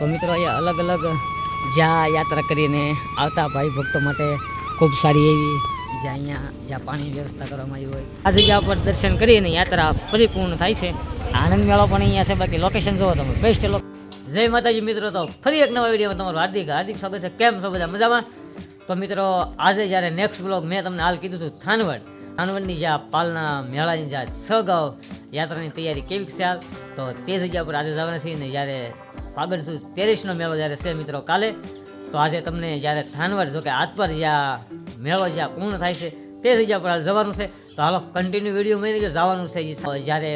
તો મિત્રો અહીંયા અલગ અલગ જ્યાં યાત્રા કરીને આવતા ભાઈ ભક્તો માટે ખૂબ સારી એવી જ્યાં અહીંયા જ્યાં પાણીની વ્યવસ્થા કરવામાં આવી હોય. આ જગ્યા પર દર્શન કરીને યાત્રા પરિપૂર્ણ થાય છે. આનંદ મેળો પણ અહીંયા છે. બાકી લોકેશન જોવો તમે. બેસ્ટ જય માતાજી મિત્રો. તો ફરી એક નવા વિડીયોમાં તમારું હાર્દિક હાર્દિક સ્વાગત છે. કેમ છો બધા મજામાં? તો મિત્રો, આજે જ્યારે નેક્સ્ટ બ્લોગ મેં તમને હાલ કીધું હતું થાનવડ. થાનવડની જ્યાં પાલના મેળાની જ્યાં છ ગાઉ યાત્રાની તૈયારી કેવી છે હાલ? તો તે જગ્યા પર આજે જવાના છીએ ને જ્યારે ફાગણ સુદ તેરીસનો મેળો જ્યારે છે મિત્રો કાલે, તો આજે તમને જ્યારે થાનવડ જો કે હાથ પર જ્યાં મેળો જ્યાં પૂર્ણ થાય છે, તે જગ્યા પર જવાનું છે. તો હાલો કન્ટિન્યુ વીડિયો મેં જવાનું છે જ્યારે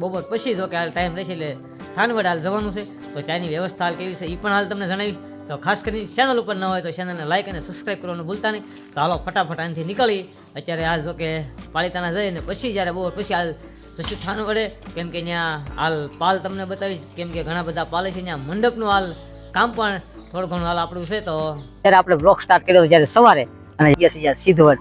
બપોર પછી જો કે હાલ ટાઈમ રહેશે એટલે થાનવડ હાલ જવાનું છે. તો ત્યાંની વ્યવસ્થા હાલ કેવી છે એ પણ હાલ તમને જણાવી. તો ખાસ કરીને ચેનલ ઉપર ન હોય તો ચેનલને લાઇક અને સબસ્ક્રાઈબ કરવાનું ભૂલતા નહીં. તો હાલો, ફટાફટ અહીંથી નીકળી. અત્યારે હાલ જો કે પાલિતાના જઈને પછી જ્યારે બપોર પછી હાલ જશું થાનવડે કેમ કે ત્યાં હાલ પાલ તમને બતાવીશ, કેમ કે ઘણા બધા પાલે છે ત્યાં મંડપનું હાલ કામ પણ થોડું ઘણું હાલ આપણું છે, તો ત્યારે આપણે બ્લોક સ્ટાર્ટ કર્યો જ્યારે સવારે અને જ્યાં સિદ્ધવડ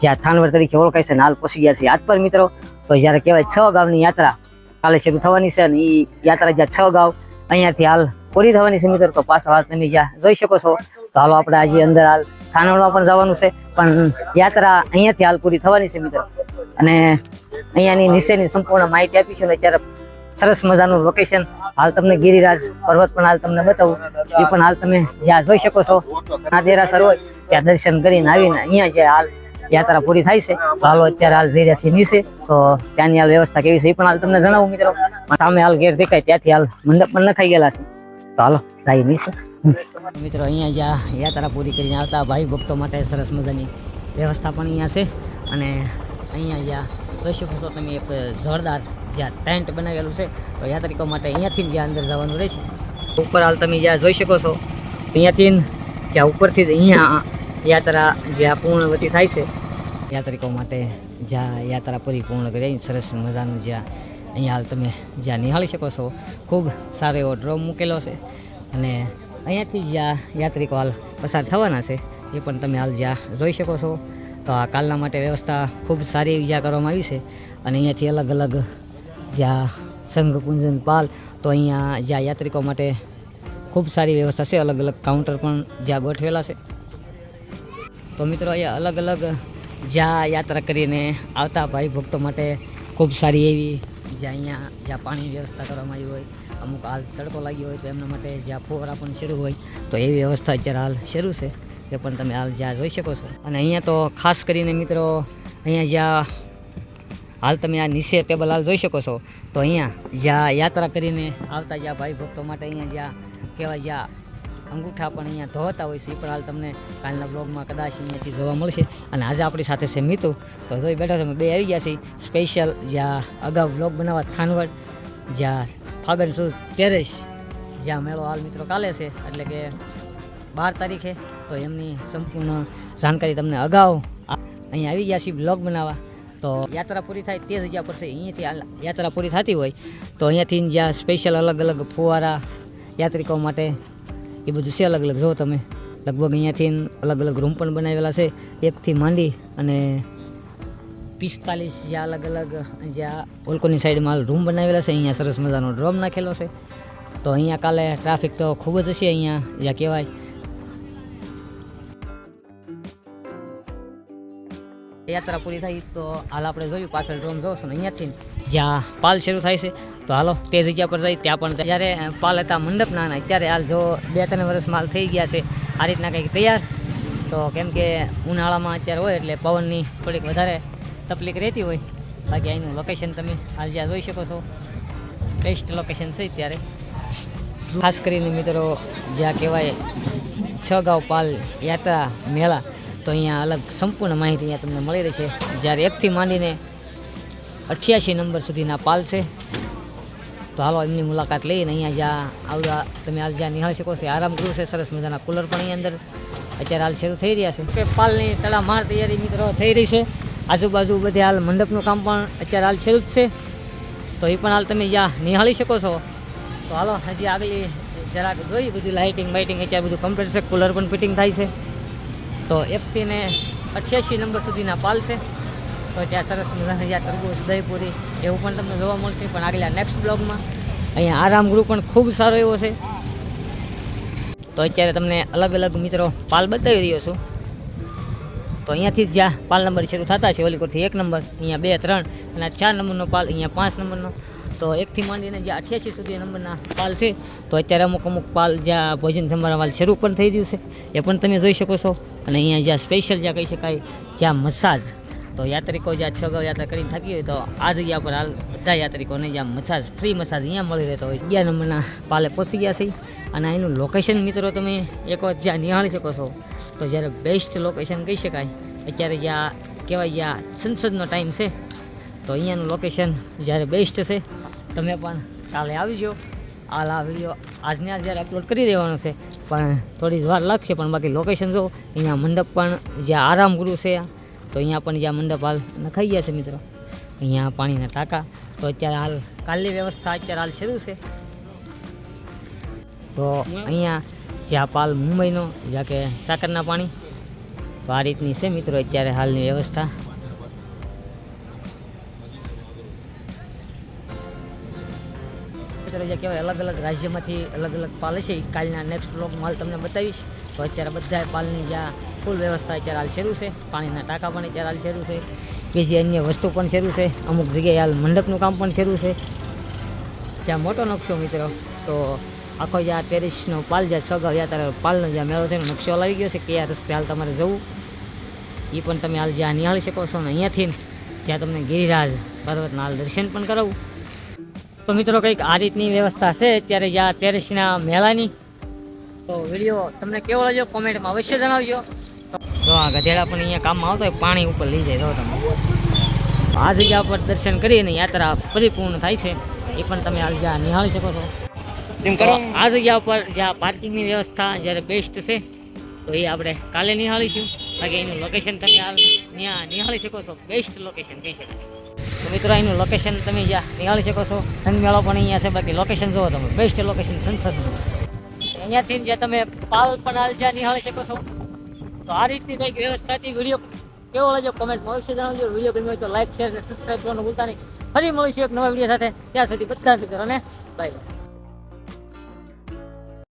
જ્યાં થાનવડ તરીકે ઓળખાય છે હાલ પહોંચી ગયા છે આજ પર મિત્રો. તો જ્યારે કહેવાય છ ગામની યાત્રા કાલે શરૂ થવાની છે અને એ યાત્રા જ્યાં છ ગાવ અહીંયાથી હાલ પૂરી થવાની છે મિત્રો. તો પાછા હાલ તમે જ્યાં જોઈ શકો છો, તો હાલો આપણે આજે અંદર હાલ થાનવડમાં પણ જવાનું છે. પણ યાત્રા અહીંયાથી હાલ પૂરી થવાની છે મિત્રો. અને અહીંયાની નીચેની સંપૂર્ણ માહિતી આપી છે ને અત્યારે સરસ મજાનું લોકેશન હાલ તમને ગિરિરાજ પર્વત પણ હાલ તમને બતાવું. એ પણ હાલ તમે જ્યાં જોઈ શકો છો. આ દેરાસર હોય, ત્યાં દર્શન કરીને આવીને અહીંયા જે હાલ યાત્રા પૂરી થાય છે. તો હાલો અત્યારે હાલ જઈ રહ્યા છીએ તો ત્યાંની હાલ વ્યવસ્થા કેવી છે એ પણ હાલ તમને જણાવું મિત્રો. સામે હાલ ઘેર દેખાય, ત્યાંથી હાલ મંડપ પણ નખાઈ ગયેલા છે. તો હાલો જાય નીચે. મિત્રો, અહીંયા જ્યાં યાત્રા પૂરી કરીને આવતા ભાઈ ભક્તો માટે સરસ મજાની વ્યવસ્થા પણ અહીંયા છે. અને અહીંયા જ્યાં જોઈ શકો છો તમે એક જોરદાર જ્યાં ટેન્ટ બનાવેલું છે, તો યાત્રિકો માટે અહીંયાથી જ્યાં અંદર જવાનું રહેશે. ઉપર હાલ તમે જ્યાં જોઈ શકો છો, અહીંયાથી જ્યાં ઉપરથી જ અહીંયા યાત્રા જ્યાં પૂર્ણવતી થાય છે, યાત્રિકો માટે જ્યાં યાત્રા પરિપૂર્ણ કરી સરસ મજાનું જ્યાં અહીંયા હાલ તમે જ્યાં નિહાળી શકો છો, ખૂબ સારો એવો ડ્રોમ મૂકેલો છે. અને અહીંયાથી જ્યાં યાત્રિકો હાલ પસાર થવાના છે, એ પણ તમે હાલ જ્યાં જોઈ શકો છો. તો આ કાલના માટે વ્યવસ્થા ખૂબ સારી એવી જ્યાં કરવામાં આવી છે. અને અહીંયાથી અલગ અલગ જ્યાં સંઘ કુંજન પાલ, તો અહીંયા જ્યાં યાત્રિકો માટે ખૂબ સારી વ્યવસ્થા છે. અલગ અલગ કાઉન્ટર પણ જ્યાં ગોઠવેલા છે. તો મિત્રો અહીંયા અલગ અલગ જ્યાં યાત્રા કરીને આવતા ભાઈ ભક્તો માટે ખૂબ સારી એવી જ્યાં અહીંયા જ્યાં પાણીની વ્યવસ્થા કરવામાં આવી હોય, અમુક હાલ તડકો લાગ્યો હોય તો એમના માટે જ્યાં ફુવારા પણ શરૂ હોય, તો એવી વ્યવસ્થા અત્યારે હાલ શરૂ છે. એ પણ તમે હાલ જ્યાં જોઈ શકો છો. અને અહીંયા તો ખાસ કરીને મિત્રો, અહીંયા જ્યાં હાલ તમે આ નીચે ટેબલ હાલ જોઈ શકો છો, તો અહીંયા જ્યાં યાત્રા કરીને આવતા જ્યાં ભાઈ ભક્તો માટે અહીંયા જ્યાં કહેવાય જ્યાં અંગૂઠા પણ અહીંયા ધોતા હોય છે એ પણ હાલ તમને કાલના બ્લોગમાં કદાચ અહીંયાથી જોવા મળશે. અને આજે આપણી સાથે છે મિતુ, તો જોઈ બેઠા છે બે આવી ગયા છીએ. સ્પેશિયલ જ્યાં અગાઉ બ્લોગ બનાવવા થાનવડ, જ્યાં ફાગણ સુદ ટેરેસ જ્યાં મેળો હાલ મિત્રો કાલે છે, એટલે કે બાર તારીખે તો એમની સંપૂર્ણ જાણકારી તમને અગાઉ અહીંયા આવી ગયા છીએ બ્લોગ બનાવવા. તો યાત્રા પૂરી થાય તે જગ્યા પર છે. અહીંયાથી યાત્રા પૂરી થતી હોય તો અહીંયાથી જ્યાં સ્પેશિયલ અલગ અલગ ફુવારા યાત્રિકો માટે એ બધું છે અલગ અલગ. જો તમે લગભગ અહીંયાથી અલગ અલગ રૂમ પણ બનાવેલા છે. એકથી માંડી અને પિસ્તાલીસ જ્યાં અલગ અલગ જ્યાં ઓલકોની સાઈડમાં રૂમ બનાવેલા છે. અહીંયા સરસ મજાનો ડ્રોમ નાખેલો છે. તો અહીંયા કાલે ટ્રાફિક તો ખૂબ જ હશે અહીંયા, જ્યાં કહેવાય યાત્રા પૂરી થઈ તો હાલ આપણે જોયું, પાછળ ડ્રોન જોશું ને, અહીંયાથી જ્યાં પાલ શરૂ થાય છે. તો હાલો, તે જગ્યા પર જઈ, ત્યાં પણ જ્યારે પાલ હતા મંડપ નાના અત્યારે હાલ જો બે ત્રણ વર્ષમાં હાલ થઈ ગયા છે, આ રીતના કંઈક તૈયાર. તો કેમ કે ઉનાળામાં અત્યારે હોય એટલે પવનની થોડીક વધારે તકલીફ રહેતી હોય. બાકી અહીંનું લોકેશન તમે હાલ જ્યાં જોઈ શકો છો. બેસ્ટ લોકેશન છે ત્યારે ખાસ કરીને મિત્રો, જ્યાં કહેવાય છ ગાંવ પાલ યાત્રા મેળા. તો અહીંયા અલગ સંપૂર્ણ માહિતી અહીંયા તમને મળી રહેશે. જ્યારે એકથી માંડીને અઠ્યાસી નંબર સુધીના પાલ છે. તો હાલો, એમની મુલાકાત લઈને અહીંયા જ્યાં આવડા તમે હાલ જ્યાં નિહાળી શકો છો આરામ ગૃહ છે. સરસ મજાના કુલર પણ અહીં અંદર અત્યારે હાલ શરૂ થઈ રહ્યા છે. કે પાલની તડામાર તૈયારી મિત્રો થઈ રહી છે. આજુબાજુ બધે હાલ મંડપનું કામ પણ અત્યારે હાલ શરૂ જ છે. તો એ પણ હાલ તમે જ્યાં નિહાળી શકો છો. તો હાલો, હજી આગલી જરાક જોઈ બધું લાઇટિંગ બાઇટિંગ અત્યારે બધું કમ્પ્લીટ છે. કુલર પણ ફિટિંગ થાય છે. તો એકથી ને અઠ્યાસી નંબર સુધીના પાલ છે. તો ત્યાં સરસ મજાની જ્યાં તરબૂચ દહીપુરી એવું પણ તમને જોવા મળશે. પણ આગલા નેક્સ્ટ બ્લોગમાં અહીંયા આરામ ગૃહ પણ ખૂબ સારો એવો છે. તો અત્યારે તમને અલગ અલગ મિત્રો પાલ બતાવી રહ્યો છું. તો અહીંયાથી જ્યાં પાલ નંબર શરૂ થતા છે ઓલીકોટથી એક નંબર, અહીંયા બે, ત્રણ અને ચાર નંબરનો પાલ, અહીંયા પાંચ નંબરનો. તો એકથી માંડીને જે અઠ્યાસી સુધી નંબરના પાલ છે, તો અત્યારે અમુક અમુક પાલ જ્યાં ભોજન વાલ શરૂ પણ થઈ ગયું છે. એ પણ તમે જોઈ શકો છો. અને અહીંયા જ્યાં સ્પેશિયલ જ્યાં કહી શકાય, જ્યાં મસાજ. તો યાત્રિકો જ્યાં છ અગાઉ યાત્રા કરીને થાકી હોય તો આ જગ્યા પર હાલ બધા યાત્રિકોને જ્યાં મસાજ ફ્રી મસાજ અહીંયા મળી રહેતો હોય અગિયાર નંબરના પાલે પહોંચી ગયા છે. અને અહીંનું લોકેશન મિત્રો તમે એક વખત જ્યાં નિહાળી શકો છો, તો જ્યારે બેસ્ટ લોકેશન કહી શકાય, અત્યારે જ્યાં કહેવાય જ્યાં સંસદનો ટાઈમ છે, તો અહીંયાનું લોકેશન જ્યારે બેસ્ટ છે તમે પણ કાલે આવજો. હાલ આ વીડિયો આજને આજ જ્યારે અપલોડ કરી દેવાનો છે, પણ થોડી જ વાર લાગશે, પણ બાકી લોકેશન જો, અહીંયા મંડપ પણ જ્યાં આરામ ગુરુ છે, તો અહીંયા પણ જ્યાં મંડપ હાલ નખાઈ ગયા છે મિત્રો. અહીંયા પાણીના ટાંકા. તો અત્યારે હાલ કાલની વ્યવસ્થા અત્યારે હાલ શરૂ છે. તો અહીંયા જ્યાં પાલ મુંબઈનો, જ્યાં કે સાકરના પાણી, તો આ રીતની છે મિત્રો અત્યારે હાલની વ્યવસ્થા. મિત્રો જે કહેવાય અલગ અલગ રાજ્યમાંથી અલગ અલગ પાલ છે. કાલના નેક્સ્ટ બ્લોગમાં હાલ તમને બતાવીશ. તો અત્યારે બધા પાલની જ્યાં ફૂલ વ્યવસ્થા અત્યારે હાલ શરૂ છે. પાણીના ટાંકા પણ અત્યારે હાલ શરૂ છે. બીજી અન્ય વસ્તુ પણ શરૂ છે. અમુક જગ્યાએ હાલ મંડપનું કામ પણ શરૂ છે. જ્યાં મોટો નકશો મિત્રો, તો આખો જ્યાં ટેરિસનો પાલ જ્યાં સગાવ યા ત્યારે પાલનો જ્યાં મેળો છે એનો નકશો લાવી ગયો છે કે આ રસ્તે હાલ તમારે જવું. એ પણ તમે હાલ જ્યાં નિહાળી શકો છો ને અહીંયાથી જ્યાં તમને ગિરિરાજ પર્વતના હાલ દર્શન પણ કરાવું. તો મિત્રો કંઈક આ રીતની વ્યવસ્થા છે. અત્યારે જ્યાં ટેરેસના મેળાની. તો વીડિયો તમને કેવો લાગ્યો કોમેન્ટમાં અવશ્ય જણાવજો. તો આ ગધેડા પણ અહીંયા કામમાં આવતો હોય પાણી ઉપર લઈ જાય તો તમે. આ જગ્યા પર દર્શન કરીને યાત્રા પરિપૂર્ણ થાય છે. એ પણ તમે આ જ્યાં નિહાળી શકો છો. એમ કરો. આ જગ્યા ઉપર જ્યાં પાર્કિંગની વ્યવસ્થા જ્યારે બેસ્ટ છે તો એ આપણે કાલે નિહાળીશું. બાકી એનું લોકેશન તમે ત્યાં નિહાળી શકો છો બેસ્ટ લોકેશન કહી શકાય. તો મિત્રો એનું લોકેશન તમે જ્યાં નિહાળી શકો છો. મેળો પણ અહીંયા છે. બાકી લોકેશન જુઓ તમે. બેસ્ટ લોકેશન સંસદનું. અહીંયાથી જ્યાં તમે પાલ પણ જ્યાં નિહાળી શકો છો. તો આ રીતની કંઈક વ્યવસ્થાથી વીડિયો કેવો લાગ્યો? કોમેન્ટમાં અવશ્ય જણાવજો. વીડિયો ગમ્યો તો લાઈક શેર અને સબસ્ક્રાઈબ કરવાનું ભૂલતા નહીં. ફરી મળીશું એક નવા વીડિયો સાથે. ત્યાં સુધી બધા મિત્રોને બાય